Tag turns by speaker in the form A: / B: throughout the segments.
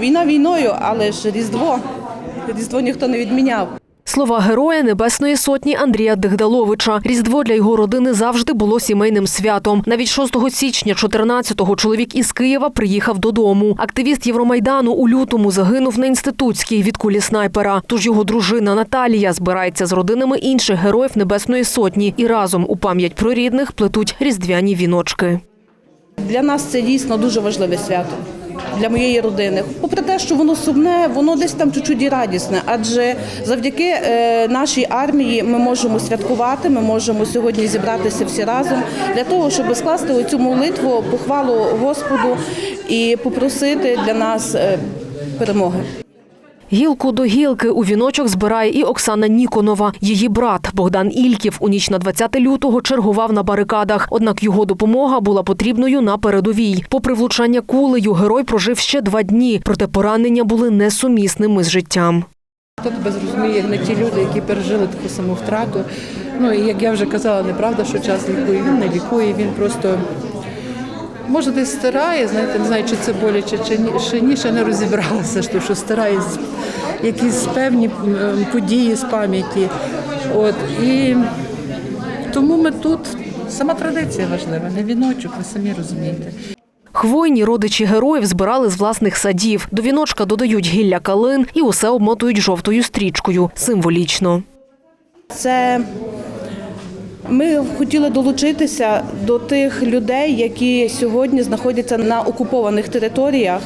A: Війна війною, але ж Різдво. Різдво ніхто не відміняв.
B: Слова героя Небесної сотні Андрія Дегдаловича. Різдво для його родини завжди було сімейним святом. Навіть 6 січня 14-го чоловік із Києва приїхав додому. Активіст Євромайдану у лютому загинув на інститутській від кулі снайпера. Тож його дружина Наталія збирається з родинами інших героїв Небесної сотні і разом у пам'ять про рідних плетуть різдвяні віночки.
A: Для нас це дійсно дуже важливе свято. Для моєї родини, попри те, що воно сумне, воно десь там чуть-чуть і радісне. Адже завдяки е, нашій армії ми можемо святкувати, ми можемо сьогодні зібратися всі разом для того, щоб скласти оцю молитву, похвалу Господу і попросити для нас е, перемоги.
B: Гілку до гілки у віночок збирає і Оксана Ніконова. Її брат Богдан Ільків у ніч на 20 лютого чергував на барикадах. Однак його допомога була потрібною на передовій. Попри влучання кулею, герой прожив ще два дні, проте поранення були несумісними з життям.
C: Хто тебе зрозуміє, не ті люди, які пережили таку саму втрату. Ну і як я вже казала, неправда, що час лікує. Він не лікує, він просто може десь стирає, знаєте, не знаю, чи це боляче, чи ні, ще ні, ще не розібралася, що, що стирає якісь певні події з пам'яті. От і тому ми тут. Сама традиція важлива, не віночок, ви самі розумієте.
B: Хвойні родичі героїв збирали з власних садів. До віночка додають гілля калин і усе обмотують жовтою стрічкою символічно.
A: Це ми хотіли долучитися до тих людей, які сьогодні знаходяться на окупованих територіях,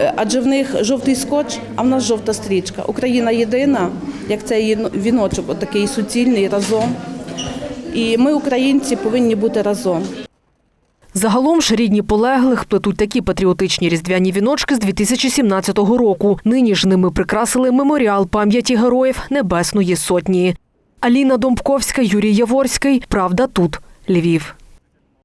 A: Е, адже в них жовтий скотч, а в нас жовта стрічка. Україна єдина, як цей віночок, отакий суцільний разом. І ми, українці, повинні бути разом.
B: Загалом ж рідні полеглих плетуть такі патріотичні різдвяні віночки з 2017 року. Нині ж ними прикрасили меморіал пам'яті героїв Небесної Сотні. Аліна Домбковська, Юрій Яворський. Правда тут. Львів.